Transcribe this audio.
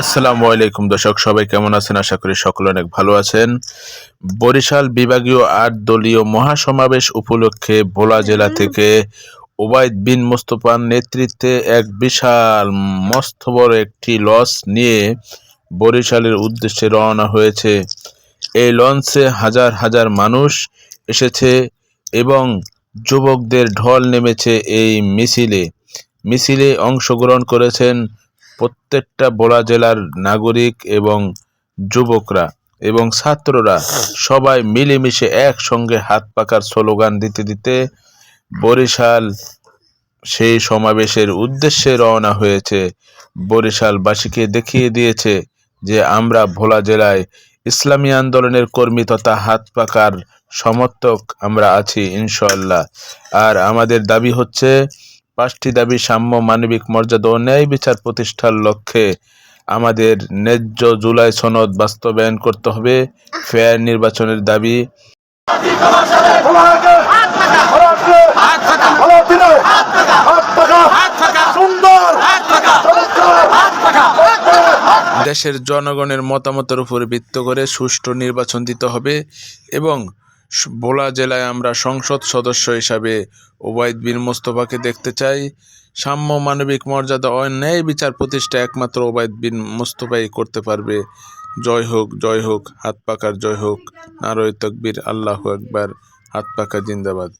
আসসালামু আলাইকুম দর্শক সবাই কেমন আছেন? আশা করি সকলে অনেক ভালো আছেন। বরিশাল বিভাগীয় আট দলীয় মহাসমাবেশ উপলক্ষে ভোলা জেলা থেকে ওবায়দ বিন মোস্তফার নেতৃত্বে এক বিশাল মস্ত বড় একটি লঞ্চ নিয়ে বরিশালের উদ্দেশ্যে রওনা হয়েছে। এই লঞ্চে হাজার হাজার মানুষ এসেছে এবং যুবকদের ঢল নেমেছে এই মিছিলে। মিছিলে অংশগ্রহণ করেছেন প্রত্যেকটা বোলা জেলার নাগরিক এবং যুবকরা এবং ছাত্ররা সবাই মিলেমিশে একসঙ্গে হাত পাকার স্লোগান দিতে দিতে বরিশাল সেই সমাবেশের উদ্দেশ্যে রওনা হয়েছে। বরিশালবাসীকে দেখিয়ে দিয়েছে যে আমরা ভোলা জেলায় ইসলামী আন্দোলনের কর্মী তথা হাত পাকার সমর্থক আমরা আছি ইনশাল্লাহ আর আমাদের দাবি হচ্ছে পাঁচটি দাবি সাম্য মানবিক মর্যাদা ও ন্যায় বিচার প্রতিষ্ঠার লক্ষ্যে আমাদের ন্যায্য জুলাই সনদ বাস্তবায়ন করতে হবে। ফেয়ার নির্বাচনের দাবি। দেশের জনগণের মতামতের উপর ভিত্তি করে সুষ্ঠু নির্বাচন দিতে হবে এবং ভোলা জেলায় আমরা সংসদ সদস্য হিসাবে ওবায়দ বিন মোস্তফাকে দেখতে চাই। সাম্য মানবিক মর্যাদা অন্যায় ন্যায় বিচার প্রতিষ্ঠা একমাত্র ওবায়দ বিন মোস্তফাই করতে পারবে। জয় হোক জয় হোক, হাত পাকার জয় হোক। নারয় তকবীর, আল্লাহ একবার হাত পাকা জিন্দাবাদ।